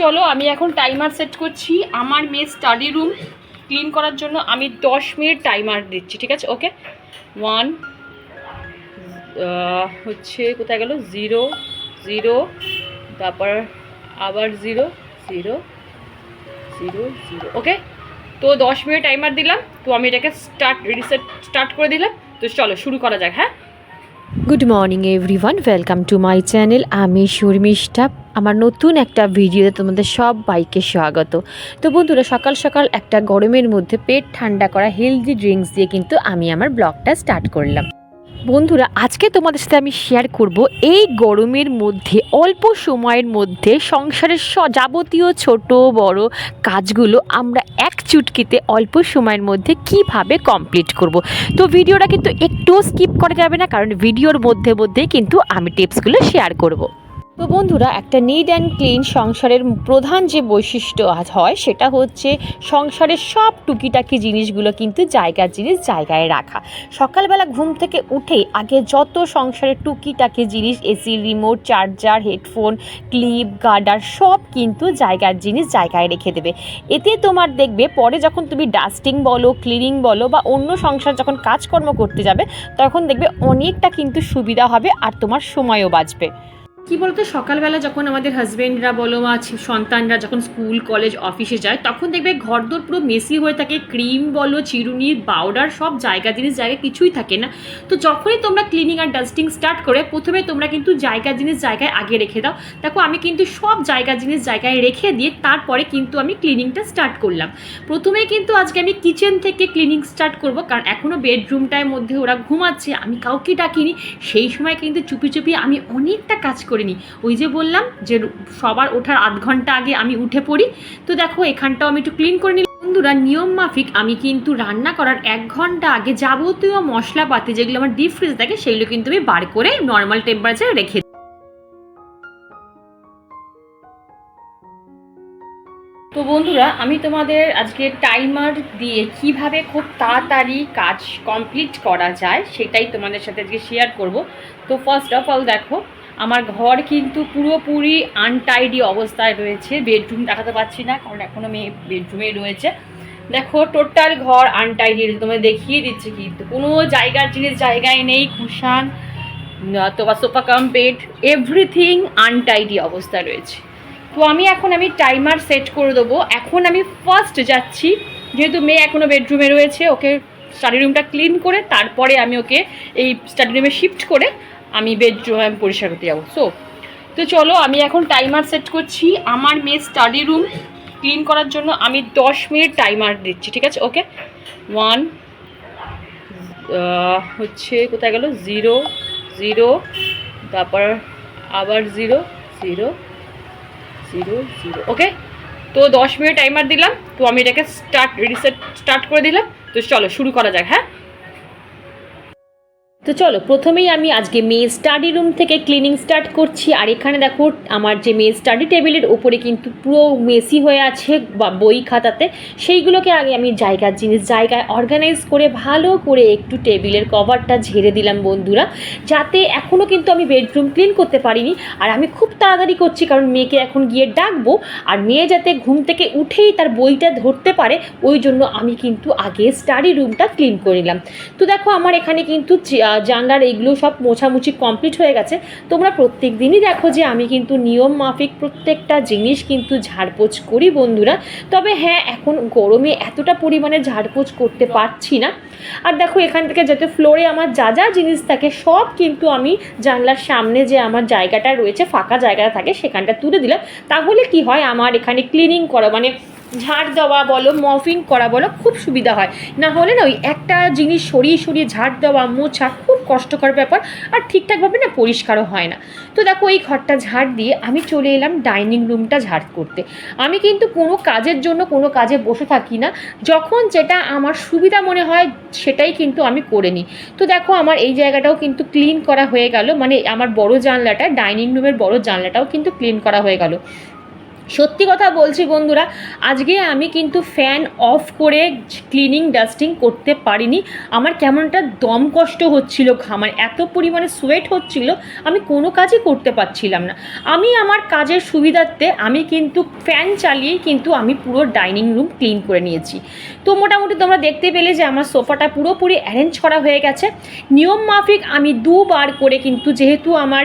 চলো, আমি এখন টাইমার সেট করছি। আমার মেয়ে স্টাডি রুম ক্লিন করার জন্য আমি দশ মিনিট টাইমার দিচ্ছি, ঠিক আছে? ওকে ওয়ান হচ্ছে কোথায় গেল? জিরো জিরো তারপর আবার zero zero zero zero okay তো দশ মিনিট টাইমার দিলাম, তো আমি এটাকে স্টার্ট রিসেট স্টার্ট করে দিলাম। তো চলো, শুরু করা যাক হ্যাঁ? Good morning everyone welcome to my channel আমি শর্মিষ্ঠা আমার নতুন একটা ভিডিওতে তোমাদের সব বাইকে স্বাগত। তো বন্ধুরা, সকাল সকাল একটা গরমের মধ্যে পেট ঠান্ডা করা হেলদি ড্রিঙ্কস দিয়ে কিন্তু আমি আমার ব্লগটা স্টার্ট করলাম। বন্ধুরা, আজকে তোমাদের সাথে আমি শেয়ার করব এই গরমের মধ্যে, অল্প সময়ের মধ্যে সংসারের যাবতীয় ছোট, বড় কাজগুলো আমরা এক চুটকিতে অল্প সময়ের মধ্যে কীভাবে কমপ্লিট করব। তো ভিডিওটা কিন্তু একটুও স্কিপ করা যাবে না, কারণ ভিডিওর মধ্যে মধ্যেই কিন্তু আমি টিপসগুলো শেয়ার করব। তো বন্ধুরা, একটা নিড অ্যান্ড ক্লিন সংসারের প্রধান যে বৈশিষ্ট্য আজ হয়, সেটা হচ্ছে সংসারের সব টুকিটাকি জিনিসগুলো কিন্তু জায়গার জিনিস জায়গায় রাখা। সকালবেলা ঘুম থেকে উঠেই আগে যত সংসারের টুকিটাকি জিনিস, AC remote charger headphone clip garter সব কিন্তু জায়গার জিনিস জায়গায় রেখে দেবে। এতে তোমার দেখবে, পরে যখন তুমি ডাস্টিং বলো ক্লিনিং বলো বা অন্য সংসার যখন কাজকর্ম করতে যাবে, তখন দেখবে অনেকটা কিন্তু সুবিধা হবে আর তোমার সময়ও বাঁচবে। কি বলতো, সকালবেলা যখন আমাদের হাজবেন্ডরা বলো বা সন্তানরা যখন স্কুল কলেজ অফিসে যায়, তখন দেখবে ঘরদোর পুরো মেসি হয়ে থাকে ক্রিম বলো, চিরুনি পাউডার সব জায়গা, জিনিস জায়গায় কিছুই থাকে না। তো যখনই তোমরা ক্লিনিং আর ডাস্টিং স্টার্ট করে, প্রথমে তোমরা কিন্তু জায়গা, জিনিস, জায়গায় আগে রেখে দাও। দেখো, আমি কিন্তু সব জায়গা, জিনিস, জায়গায় রেখে দিয়ে তারপরে কিন্তু আমি ক্লিনিংটা স্টার্ট করলাম। প্রথমে কিন্তু আজকে আমি কিচেন থেকে ক্লিনিং স্টার্ট করব, কারণ এখনও বেডরুমটার মধ্যে ওরা ঘুমাচ্ছে, আমি কাউকে ডাকিনি। সেই সময় কিন্তু চুপি চুপি আমি অনেকটা কাজ করিনি। ওই যে বললাম যে সবার ওঠার আধ ঘণ্টা আগে আমি উঠে পড়ি। তো দেখো, এখানটাও আমি একটু ক্লিন করে নিলাম। বন্ধুরা, নিয়ম মাফিক, আমি কিন্তু রান্না করার এক ঘণ্টা আগে যাবতীয় মশলাপাতি যেগুলো আমার ডিপ ফ্রিজ থাকে, সেগুলো কিন্তু আমি বার করে নর্মাল টেম্পারেচারে রেখে তো বন্ধুরা, আমি তোমাদের আজকে টাইমার দিয়ে কীভাবে খুব তাড়াতাড়ি কাজ কমপ্লিট করা যায়, সেটাই তোমাদের সাথে আজকে শেয়ার করব। তো ফার্স্ট অফ অল দেখো আমার ঘর কিন্তু পুরোপুরি আনটাইডি অবস্থায় রয়েছে বেডরুম দেখাতে পাচ্ছি না, কারণ এখনও মেয়ে বেডরুমেই রয়েছে। দেখো টোটাল ঘর আনটাইডি তোমায় দেখিয়ে দিচ্ছে কিন্তু। কোনো জায়গার জিনিস জায়গায় নেই, কুশান, অথবা sofa cum bed everything untidy অবস্থা রয়েছে। তো আমি এখন আমি টাইমার সেট করে দেবো। এখন আমি ফার্স্ট যাচ্ছি, যেহেতু মেয়ে এখনও বেডরুমে রয়েছে, ওকে স্টাডি রুমটা ক্লিন করে, তারপরে আমি ওকে এই স্টাডি রুমে শিফট করে আমি বেডরুম আমি পরিষ্কার করতে যাব। সো তো চলো, আমি এখন টাইমার সেট করছি। আমার মেয়ে স্টাডি রুম ক্লিন করার জন্য আমি দশ মিনিট টাইমার দিচ্ছি, ঠিক আছে? ওকে ওয়ান হচ্ছে কোথায় গেল? জিরো জিরো তারপর আবার zero zero zero zero okay তো দশ মিনিট টাইমার দিলাম। তো আমি এটাকে স্টার্ট রিসেট স্টার্ট করে দিলাম। তো চলো, শুরু করা যাক হ্যাঁ? তো চলো, প্রথমেই আমি আজকে মেয়ে স্টাডি রুম থেকে ক্লিনিং স্টার্ট করছি। আর এখানে দেখো, আমার যে মেয়ে স্টাডি টেবিলের ওপরে কিন্তু পুরো মেসি হয়ে আছে, বা বই খাতাতে। সেইগুলোকে আগে আমি জায়গার জিনিস, জায়গায় অর্গানাইজ করে, ভালো করে একটু টেবিলের কভারটা ঝেড়ে দিলাম বন্ধুরা। যাতে এখনও কিন্তু আমি বেডরুম ক্লিন করতে পারিনি। আর আমি খুব তাড়াতাড়ি করছি, কারণ মেয়েকে এখন গিয়ে ডাকবো। আর মেয়ে যাতে ঘুম থেকে উঠেই তার বইটা ধরতে পারে, ওই জন্য আমি কিন্তু আগে স্টাডি রুমটা ক্লিন করে নিলাম। তো দেখো, আমার এখানে কিন্তু জানলার এইগুলো সব মোছামুছি কমপ্লিট হয়ে গেছে। তোমরা প্রত্যেক দিনই দেখো যে আমি কিন্তু নিয়ম মাফিক প্রত্যেকটা জিনিস কিন্তু ঝাড়পোছ করি বন্ধুরা। তবে হ্যাঁ এখন গরমে এতটা পরিমাণে ঝাড়পোছ করতে পারছি না। আর দেখো, এখান থেকে যাতে ফ্লোরে আমার যা যা জিনিস থাকে, সব কিন্তু আমি জানলার সামনে যে আমার জায়গাটা রয়েছে, ফাঁকা জায়গাটা থাকে, সেখানটা তুলে দিলাম। তাহলে কি হয়? আমার এখানে ক্লিনিং করা মানে ঝাড় দেওয়া বলো মফিং করা বলো, খুব সুবিধা হয়। না হলে না ওই একটা জিনিস সরিয়ে সরিয়ে ঝাড় দেওয়া, মোছা খুব কষ্টকর ব্যাপার আর ঠিকঠাকভাবে না পরিষ্কারও হয় না। তো দেখো এই ঘরটা ঝাড় দিয়ে আমি চলে এলাম ডাইনিং রুমটা ঝাড় করতে। আমি কিন্তু কোনো কাজের জন্য কোনো কাজে বসে থাকি না। যখন যেটা আমার সুবিধা মনে হয় সেটাই কিন্তু আমি করে নিই। তো দেখো আমার এই জায়গাটাও কিন্তু ক্লিন করা হয়ে গেল। মানে আমার বড় জানলাটা ডাইনিং রুমের বড় জানলাটাও কিন্তু ক্লিন করা হয়ে গেল। সত্যি কথা বলছি বন্ধুরা, আজকে আমি কিন্তু ফ্যান অফ করে ক্লিনিং ডাস্টিং করতে পারিনি। আমার কেমন একটা দম কষ্ট হচ্ছিল, আমার এত পরিমাণে সোয়েট হচ্ছিল, আমি কোনো কাজই করতে পারছিলাম না। আমি আমার কাজের সুবিধার্থে আমি কিন্তু ফ্যান চালিয়েই কিন্তু আমি পুরো ডাইনিং রুম ক্লিন করে নিয়েছি। তো মোটামুটি তোমরা দেখতে পেলে যে আমার সোফাটা পুরোপুরি অ্যারেঞ্জ করা হয়ে গেছে। নিয়ম মাফিক আমি দুবার করে কিন্তু যেহেতু আমার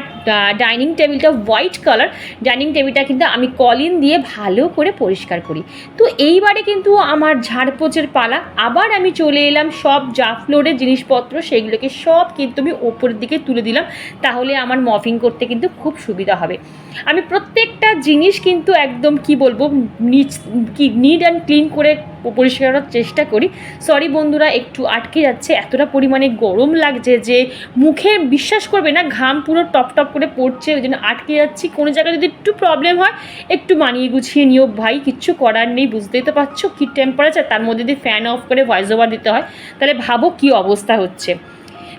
ডাইনিং টেবিলটা হোয়াইট কালার ডাইনিং টেবিলটা কিন্তু আমি কলিন দিয়ে ভালো করে পরিষ্কার করি। তো এইবারে কিন্তু আমার ঝাড়পোচের পালা, আবার আমি চলে এলাম সব যা ফ্লোরের জিনিসপত্র সেগুলোকে সব কিন্তু আমি ওপরের দিকে তুলে দিলাম, তাহলে আমার মফিং করতে কিন্তু খুব সুবিধা হবে। আমি প্রত্যেকটা জিনিস কিন্তু একদম কি বলব, নিচ, কি নিট অ্যান্ড ক্লিন করে পরিষ্কার করার চেষ্টা করি। সরি বন্ধুরা, একটু আটকে যাচ্ছে, এতটা পরিমাণে গরম লাগছে যে মুখে বিশ্বাস করবে না, ঘাম পুরো টপ টপ করে পড়ছে, ওই জন্য আটকে যাচ্ছি। কোনো জায়গায় যদি একটু প্রবলেম হয়, একটু মানিয়ে গুছিয়ে নিও ভাই, কিচ্ছু করার নেই, বুঝতেই তো পারছ কী টেম্পারেচার তার মধ্যে যদি ফ্যান অফ করে ভয়েস ওভার দিতে হয়। তাহলে ভাবো কী অবস্থা হচ্ছে।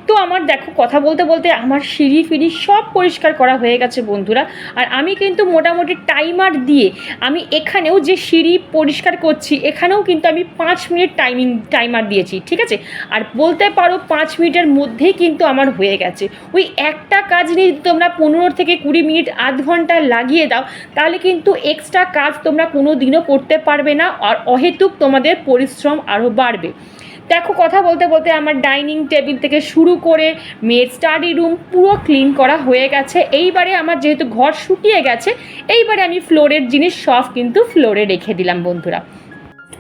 তো আমার দেখো, কথা বলতে বলতে আমার সিঁড়ি ফিরি সব পরিষ্কার করা হয়ে গেছে বন্ধুরা। আর আমি কিন্তু মোটামুটি টাইমার দিয়ে আমি এখানেও যে সিঁড়ি পরিষ্কার করছি, এখানেও কিন্তু আমি পাঁচ মিনিট টাইমিং টাইমার দিয়েছি, ঠিক আছে? আর বলতে পারো পাঁচ মিনিটের মধ্যেই কিন্তু আমার হয়ে গেছে। ওই একটা কাজ নিয়ে তোমরা পনেরো থেকে কুড়ি মিনিট, আধ ঘণ্টা লাগিয়ে দাও, তাহলে কিন্তু এক্সট্রা কাজ তোমরা কোনো দিনও করতে পারবে না, আর অহেতুক তোমাদের পরিশ্রম আরও বাড়বে। দেখো, কথা বলতে বলতে আমার ডাইনিং টেবিল থেকে শুরু করে মেয়ের স্টাডি রুম পুরো ক্লিন করা হয়ে গেছে। এইবারে আমার যেহেতু ঘর শুকিয়ে গেছে, এইবারে আমি ফ্লোরের জিনিস সব কিন্তু ফ্লোরে রেখে দিলাম বন্ধুরা।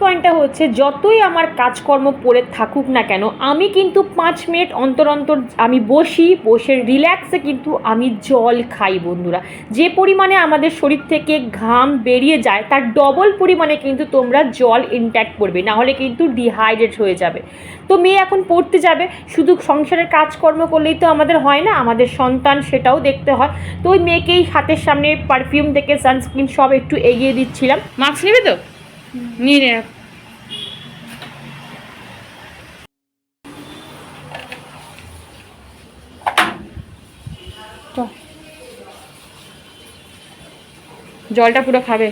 পয়েন্টটা হচ্ছে, যতই আমার কাজকর্ম পড়ে থাকুক না কেন, আমি কিন্তু পাঁচ মিনিট অন্তর অন্তর আমি বসি, বসে রিল্যাক্সে কিন্তু আমি জল খাই বন্ধুরা। যে পরিমাণে আমাদের শরীর থেকে ঘাম বেরিয়ে যায়, তার ডবল পরিমাণে কিন্তু তোমরা জল ইনট্যাক্ট করবে না হলে কিন্তু ডিহাইড্রেট হয়ে যাবে। তো মেয়ে এখন পড়তে যাবে, শুধু সংসারের কাজকর্ম করলেই তো আমাদের হয় না, আমাদের সন্তান সেটাও দেখতে হয়। তো ওই মেয়েকেই হাতের সামনে পারফিউম থেকে সানস্ক্রিন সব একটু এগিয়ে দিচ্ছিলাম। মাস্ক নেবে তো? নিয়ে নে জলটা পুরো খাবে।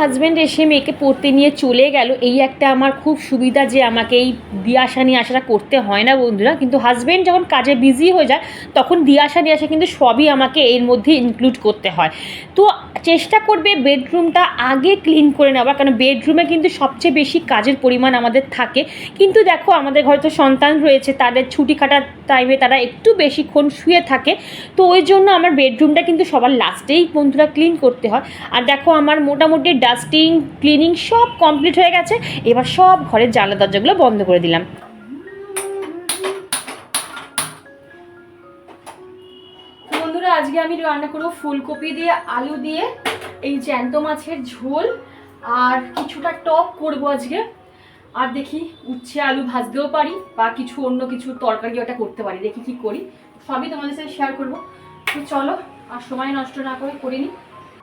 হাজব্যান্ড এসে মেয়েকে পড়তে নিয়ে চলে গেল। এই একটা আমার খুব সুবিধা যে আমাকে এই দিয়ে আসা নিয়ে আসাটা করতে হয় না বন্ধুরা। কিন্তু হাজব্যান্ড যখন কাজে বিজি হয়ে যায়, তখন দিয়ে আসা নিয়ে আসা কিন্তু সবই আমাকে এর মধ্যে ইনক্লুড করতে হয়। তো চেষ্টা করবে বেডরুমটা আগে ক্লিন করে নেওয়ার, কারণ বেডরুমে কিন্তু সবচেয়ে বেশি কাজের পরিমাণ আমাদের থাকে। কিন্তু দেখো, আমাদের ঘরে তো সন্তান রয়েছে, তাদের ছুটি কাটার টাইমে তারা একটু বেশিক্ষণ শুয়ে থাকে। তো ওই জন্য আমার বেডরুমটা কিন্তু সবার লাস্টেই বন্ধুরা ক্লিন করতে হয়। আর দেখো, আমার মোটামুটি ডাস্টিং, ক্লিনিং সব কমপ্লিট হয়ে গেছে। এবার সব ঘরের জানলা দরজাগুলো বন্ধ করে দিলাম। বন্ধুরা, আজকে আমি রান্না করব ফুলকপি দিয়ে আলু দিয়ে, এই জ্যান্ত মাছের ঝোল, আর কিছুটা টক করব আজকে। আর দেখি উচ্ছে আলু ভাজতেও পারি, বা কিছু অন্য কিছু তরকারি ওটা করতে পারি। দেখি কি করি। সবই তোমাদের সাথে শেয়ার করব। তো চলো, আর সময় নষ্ট না করে করিনি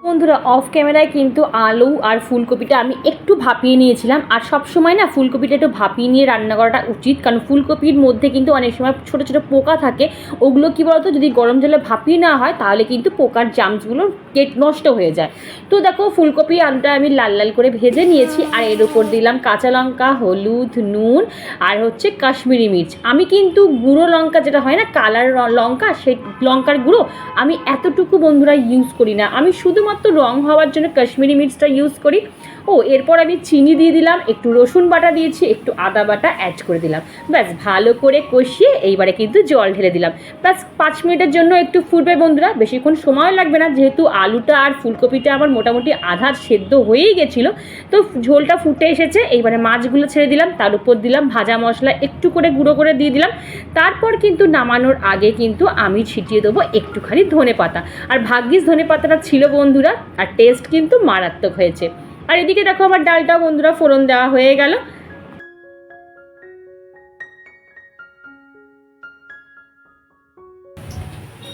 বন্ধুরা অফ ক্যামেরায় কিন্তু আলু আর ফুলকপিটা আমি একটু ভাপিয়ে নিয়েছিলাম। আর সব সময় না ফুলকপিটা একটু ভাপিয়ে নিয়ে রান্না করাটা উচিত। কারণ ফুলকপির মধ্যে কিন্তু অনেক সময় ছোটো ছোটো পোকা থাকে। ওগুলো কী বলতো, যদি গরম জলে ভাপিয়ে নেওয়া হয়, তাহলে কিন্তু পোকার জামসগুলো কেট নষ্ট হয়ে যায়। তো দেখো, ফুলকপি আলুটা আমি লাল লাল করে ভেজে নিয়েছি। আর এর উপর দিলাম কাঁচা লঙ্কা, হলুদ, নুন আর হচ্ছে কাশ্মীরি মির্চ। আমি কিন্তু গুঁড়ো লঙ্কা যেটা হয় না, কালার লঙ্কা, সেই লঙ্কার গুঁড়ো আমি এতটুকু বন্ধুরা ইউজ করি না। আমি শুধুমাত্র রং হওয়ার জন্য কাশ্মীরি মির্চটা ইউজ করি। ও, এরপর আমি চিনি দিয়ে দিলাম, একটু রসুন বাটা দিয়েছি, একটু আদা বাটা অ্যাড করে দিলাম। ব্যাস, ভালো করে কষিয়ে এইবারে কিন্তু জল ঢেলে দিলাম। ব্যাস, পাঁচ মিনিটের জন্য একটু ফুটবে বন্ধুরা, বেশিক্ষণ সময় লাগবে না, যেহেতু আলুটা আর ফুলকপিটা আমার মোটামুটি আধা সেদ্ধ হয়েই গেছিল, তো ঝোলটা ফুটে এসেছে। এইবারে মাছগুলো ছেড়ে দিলাম, তার উপর দিলাম ভাজা মশলা, একটু করে গুঁড়ো করে দিয়ে দিলাম। তারপর কিন্তু নামানোর আগে কিন্তু আমি ছিটিয়ে দেবো একটুখানি ধনে পাতা আর ভাগ্যিস ধনে পাতাটা ছিল বন্ধুরা আর টেস্ট কিন্তু মারাত্মক হয়েছে। আর এদিকে দেখো আমার ডালটাও বন্ধুরা, ফোড়ন দেওয়া হয়ে গেল।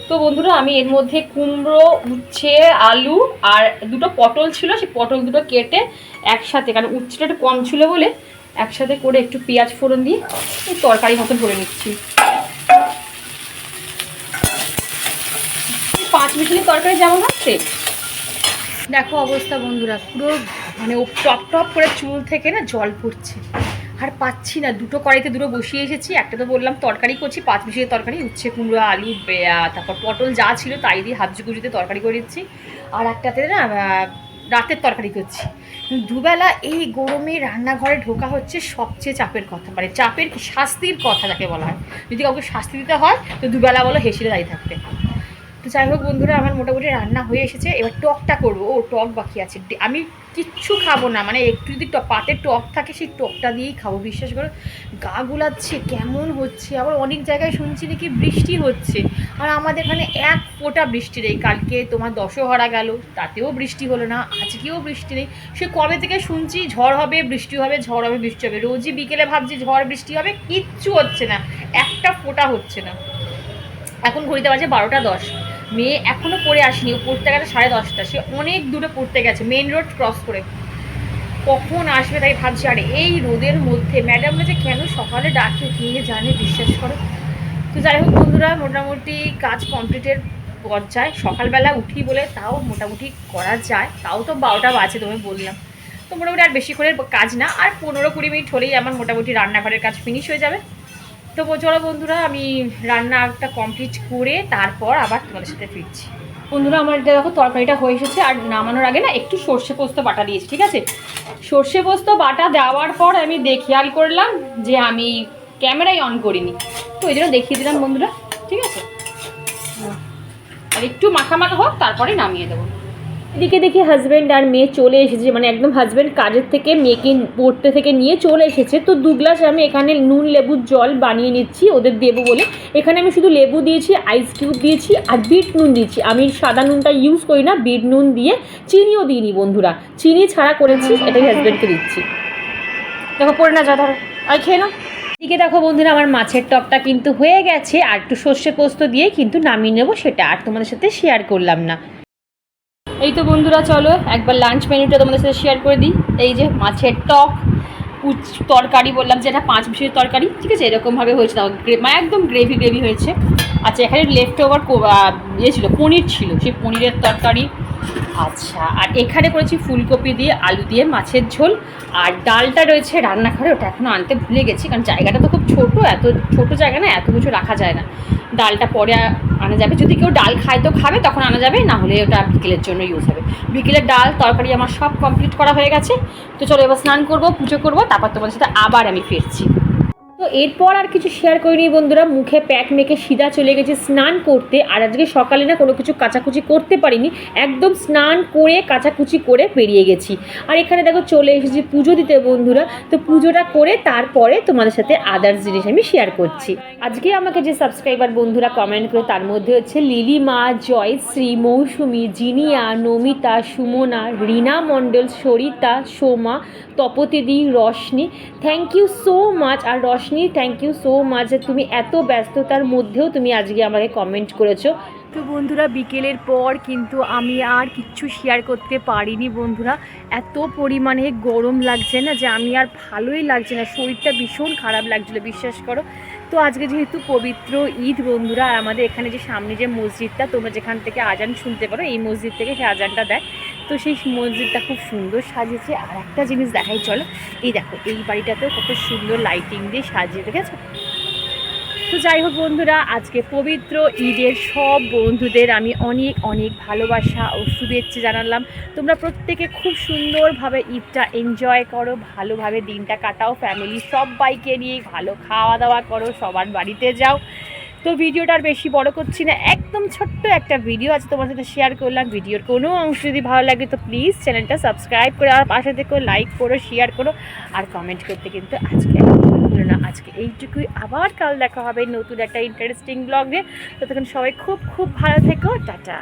তো বন্ধুরা, আমি এর মধ্যে কুমড়ো, উচ্ছে, আলু আর দুটো পটল ছিল, সেই পটল দুটো কেটে একসাথে, কারণ উচ্ছেটা একটু কম ছিল বলে, একসাথে করে একটু পেঁয়াজ ফোড়ন দিয়ে তরকারি মতন করে নিচ্ছি। পাঁচ মিশালি তরকারি যেমন হচ্ছে দেখো অবস্থা বন্ধুরা, পুরো মানে টপ টপ করে চুল থেকে না জল পড়ছে। আর পাচ্ছি না, দুটো কড়াইতে দুটো বসিয়ে এসেছি, একটা তো বললাম তরকারি করছি, পাঁচ মিশিয়ে তরকারি, উচ্ছে কুমড়ো, আলু তারপর পটল যা ছিল তাই দিয়ে হাবজি কুচিতে তরকারি করে দিচ্ছি। আর একটাতে না রাতের তরকারি করছি। দুবেলা এই গরমে রান্নাঘরে ঢোকা হচ্ছে সবচেয়ে চাপের কথা মানে চাপের শাস্তির কথা যাকে বলা হয়। যদি কাউকে শাস্তি দিতে হয়, তো দুবেলা বলো হেসিরে দাঁড়িয়ে থাকতে তো যাই হোক বন্ধুরা, আমার মোটামুটি রান্না হয়ে এসেছে। এবার টকটা করব। ও, টক বাকি আছে। আমি কিচ্ছু খাব না। মানে একটু যদি পাতে টক থাকে, সেই টকটা দিয়েই খাব, বিশ্বাস করো। গা গুলাচ্ছে, কেমন হচ্ছে? আবার অনেক জায়গায় শুনছি নাকি বৃষ্টি হচ্ছে। আর আমাদের এখানে এক ফোঁটা বৃষ্টি নেই। কালকে তোমার দশহরা গেল, তাতেও বৃষ্টি হলো না, আজকেও বৃষ্টি নেই। সে কবে থেকে শুনছি, ঝড় হবে, বৃষ্টি হবে, ঝড় হবে, বৃষ্টি হবে। রোজই বিকেলে ভাবছি ঝড়, বৃষ্টি হবে, কিচ্ছু হচ্ছে না। একটা ফোঁটা হচ্ছে না। এখন ঘড়িতে বাজে বারোটা দশ। মেয়ে এখনও পড়ে আসেনি পড়তে গেছে সাড়ে দশটা, সে অনেক দূরে পড়তে গেছে মেন রোড ক্রস করে। কখন আসবে তাই ভাবছি, আর এই রোদের মধ্যে ম্যাডামরা যে কেন সকালে ডাকে, কে জানে, বিশ্বাস করো। তো যাই হোক বন্ধুরা, মোটামুটি কাজ কমপ্লিটের পর্যায়ে, সকালবেলা উঠি বলে তাও মোটামুটি করা যায়, তাও তো বারোটা বাজে তোমায় বললাম। তো মোটামুটি আর বেশি করে কাজ না, আর পনেরো কুড়ি মিনিট হলেই আমার মোটামুটি রান্নাঘরের কাজ ফিনিশ হয়ে যাবে। তো চলো বন্ধুরা, আমি রান্নাটা কমপ্লিট করে তারপর আবার তোমাদের সাথে ফিরছি। বন্ধুরা, আমার এটা দেখো, তরকারিটা হয়ে এসেছে, আর নামানোর আগে না একটু সর্ষে পোস্ত বাটা দিয়েছি, ঠিক আছে? সর্ষে পোস্ত বাটা দেওয়ার পর আমি দেখ খেয়াল করলাম যে আমি ক্যামেরাই অন করিনি। তো ওই জন্য দেখিয়ে দিলাম বন্ধুরা, ঠিক আছে? আর একটু মাখা মাখা হোক তারপরে নামিয়ে দেবো। এদিকে দেখি হাজব্যান্ড আর মেয়ে চলে এসেছে মানে একদম হাজব্যান্ড কাজের থেকে মেয়েকে পড়তে থেকে নিয়ে চলে এসেছে। তো দু গ্লাস আমি এখানে নুন লেবুর জল বানিয়ে নিচ্ছি ওদের দেবো বলে। এখানে আমি শুধু লেবু দিয়েছি আইস কিউব দিয়েছি আর বিট নুন দিয়েছি। আমি সাদা নুনটা ইউজ করি না বিট নুন দিয়ে চিনিও দিইনি বন্ধুরা। চিনি ছাড়া করেছি এটাই হাজব্যান্ডকে দিচ্ছি। দেখো পড়ে না যা ধরো। আর খেয়ে নাও। এদিকে দেখো বন্ধুরা আমার মাছের টকটা কিন্তু হয়ে গেছে আর একটু সর্ষে পোস্ত দিয়ে কিন্তু নামিয়ে নেব সেটা আর তোমাদের সাথে শেয়ার করলাম না। এই তো বন্ধুরা, চলো একবার লাঞ্চ মেনুটা তোমাদের সাথে শেয়ার করে দিই। এই যে মাছের টক, উচ তরকারি বললাম যে এটা পাঁচ মিশির তরকারি, ঠিক আছে? এরকমভাবে হয়েছে, তাও মানে একদম গ্রেভি গ্রেভি হয়েছে। আচ্ছা এখানে লেফট ওভার ইয়ে ছিল, পনির ছিল, সেই পনিরের তরকারি। আচ্ছা আর এখানে করেছি ফুলকপি দিয়ে আলু দিয়ে মাছের ঝোল। আর ডালটা রয়েছে রান্নাঘরে, ওটা এখনও আনতে ভুলে গেছি, কারণ জায়গাটা তো খুব ছোট, এত ছোট জায়গা না, এত কিছু রাখা যায় না। ডালটা পরে আনা যাবে। যদি কেউ ডাল খায় তো খাবে, তখন আনা যাবে, না হলে ওটা বিকেলের জন্য ইউজ হবে। বিকেলের ডাল, তরকারি আমার সব কমপ্লিট করা হয়ে গেছে। তো চলো এবার স্নান করব, পুজো করব, তারপর তোমাদের সাথে আবার আমি ফিরছি। তো এরপর আর কিছু শেয়ার করিনি বন্ধুরা। মুখে প্যাক মেখে সিধা চলে গেছে স্নান করতে। আর আজকে সকালে না কোনো কিছু কাচাকুচি করতে পারিনি। একদম স্নান করে, কাচাকুচি করে বেরিয়ে গেছি। আর এখানে দেখো চলে এসেছি পুজো দিতে বন্ধুরা। তো পুজোটা করে তারপরে তোমাদের সাথে আদার্স জিনিস আমি শেয়ার করছি। আজকে আমাকে যে সাবস্ক্রাইবার বন্ধুরা কমেন্ট করে, তার মধ্যে হচ্ছে Lilima Joyshree Mousumi, Zinia, Namita, Sumana, Rina Mondal, Sarita, Soma, তপতিদি Roshni thank you so much R Roshni thank you so much তুমি এত ব্যস্ততার মধ্যেও তুমি আজকে আমাকে কমেন্ট করেছ। তো বন্ধুরা, বিকেলের পর কিন্তু আমি আর কিচ্ছু শেয়ার করতে পারিনি বন্ধুরা। এত পরিমাণে গরম লাগছে না যে আমি আর ভালোই লাগছে না। শরীরটা ভীষণ খারাপ লাগছিল, বিশ্বাস করো। তো আজকে যেহেতু পবিত্র ঈদ বন্ধুরা, আর আমাদের এখানে যে সামনে যে মসজিদটা, তোমরা যেখান থেকে আজান শুনতে পারো, এই মসজিদ থেকে সে আজানটা দেয়। তো সেই মসজিদটা খুব সুন্দর সাজিয়েছে। আর একটা জিনিস দেখাই, চলো। এই দেখো, এই বাড়িটাতেও কত সুন্দর লাইটিং দিয়ে সাজিয়ে রেখেছে। তো যাই হোক বন্ধুরা, আজকে পবিত্র ঈদের সব বন্ধুদের আমি অনেক অনেক ভালোবাসা ও শুভেচ্ছা জানালাম। তোমরা প্রত্যেকে খুব সুন্দরভাবে ঈদটা এনজয় করো, ভালোভাবে দিনটা কাটাও ফ্যামিলি সবাইকে নিয়ে ভালো খাওয়া দাওয়া করো, সবার বাড়িতে যাও। তো ভিডিওটা আর বেশি বড় করছি না, একদম ছোট্ট একটা ভিডিও আছে তোমার সাথে শেয়ার করলাম। ভিডিওর কোনো অংশ যদি ভালো লাগে তো প্লিজ চ্যানেলটা সাবস্ক্রাইব করে আর পাশে থেকে লাইক করো শেয়ার করো আর কমেন্ট করতে কিন্তু আজকে না আজকে এইটুকুই। আবার কাল দেখা হবে নতুন একটা ইন্টারেস্টিং ব্লগে ততক্ষণ সবাই খুব খুব ভালো থেকো। টাটা।